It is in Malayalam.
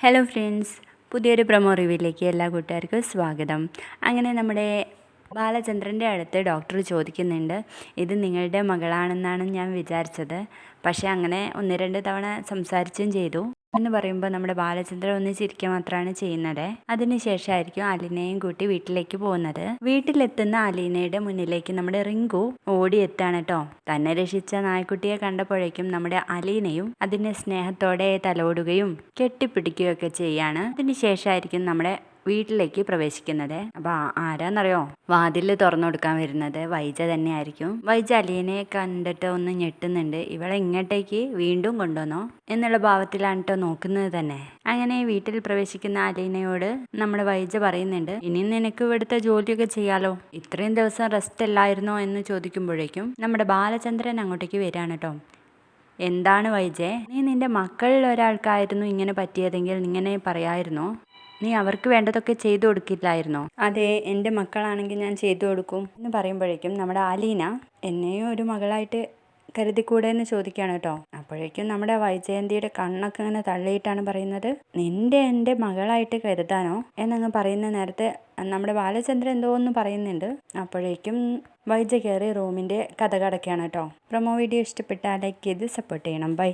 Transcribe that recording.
ഹലോ ഫ്രണ്ട്സ് പുതിയൊരു പ്രൊമോ റിവ്യൂയിലേക്ക് എല്ലാ കൂട്ടുകാർക്കും സ്വാഗതം. അങ്ങനെ നമ്മുടെ ബാലചന്ദ്രന്റെ അടുത്ത് ഡോക്ടർ ചോദിക്കുന്നുണ്ട് ഇത് നിങ്ങളുടെ മകളാണെന്നാണ് ഞാൻ വിചാരിച്ചത്. പക്ഷേ അങ്ങനെ ഒന്ന് രണ്ട് തവണ സംസാരിച്ചും ചെയ്തു. എന്ന് പറയുമ്പോൾ നമ്മുടെ ബാലചന്ദ്രൻ ഒന്ന് ചിരിക്കുക മാത്രമാണ് ചെയ്യുന്നത് അതിനുശേഷമായിരിക്കും അലീനയും കൂട്ടി വീട്ടിലേക്ക് പോകുന്നത്. വീട്ടിലെത്തുന്ന അലീനയുടെ മുന്നിലേക്ക് നമ്മുടെ റിങ്കു ഓടിയെത്താണ് കേട്ടോ തന്നെ രക്ഷിച്ച നായ്ക്കുട്ടിയെ കണ്ടപ്പോഴേക്കും നമ്മുടെ അലീനയും അതിനെ സ്നേഹത്തോടെ തലോടുകയും കെട്ടിപ്പിടിക്കുകയൊക്കെ ചെയ്യാണ്. അതിനുശേഷമായിരിക്കും നമ്മുടെ വീട്ടിലേക്ക് പ്രവേശിക്കുന്നത്. അപ്പൊ ആ- ആരാന്നറിയോ? വാതിൽ തുറന്നു കൊടുക്കാൻ വരുന്നത് വൈജ തന്നെയായിരിക്കും. വൈജ അലീനെ കണ്ടിട്ട് ഒന്ന് ഞെട്ടുന്നുണ്ട്. ഇവളെ ഇങ്ങോട്ടേക്ക് വീണ്ടും കൊണ്ടുവന്നോ? എന്നുള്ള ഭാവത്തിലാണ് കേട്ടോ നോക്കുന്നത് തന്നെ. അങ്ങനെ വീട്ടിൽ പ്രവേശിക്കുന്ന അലീനയോട് നമ്മുടെ വൈജ പറയുന്നുണ്ട് ഇനി നിനക്ക് ഇവിടുത്തെ ജോലിയൊക്കെ ചെയ്യാലോ. ഇത്രയും ദിവസം റെസ്റ്റ് അല്ലായിരുന്നോ? എന്ന് ചോദിക്കുമ്പോഴേക്കും നമ്മുടെ ബാലചന്ദ്രൻ അങ്ങോട്ടേക്ക് വരികയാണ് കേട്ടോ എന്താണ് വൈജെ? നീ നിന്റെ മക്കളിൽ ഒരാൾക്കായിരുന്നു ഇങ്ങനെ പറ്റിയതെങ്കിൽ ഇങ്ങനെ പറയായിരുന്നോ? നീ അവർക്ക് വേണ്ടതൊക്കെ ചെയ്തു കൊടുക്കില്ലായിരുന്നോ? അതെ എന്റെ മക്കളാണെങ്കിൽ ഞാൻ ചെയ്തു കൊടുക്കും എന്ന് പറയുമ്പോഴേക്കും നമ്മുടെ അലീന എന്നെയും ഒരു മകളായിട്ട് കരുതിക്കൂടെ എന്ന് ചോദിക്കുകയാണ് കേട്ടോ. അപ്പോഴേക്കും നമ്മുടെ വൈജയന്തിയുടെ കണ്ണൊക്കെ ഇങ്ങനെ തള്ളിയിട്ടാണ് പറയുന്നത്. നിന്റെ എന്റെ മകളായിട്ട് കരുതാനോ? എന്നങ്ങ് പറയുന്ന നേരത്തെ നമ്മുടെ ബാലചന്ദ്രൻ എന്തോ ഒന്ന് പറയുന്നുണ്ട്. അപ്പോഴേക്കും വൈജ കയറി റൂമിന്റെ കഥ കടക്കുകയാണ് കേട്ടോ. പ്രൊമോ വീഡിയോ ഇഷ്ടപ്പെട്ടാൽ ലൈക്ക് ചെയ്ത് സപ്പോർട്ട് ചെയ്യണം. ബൈ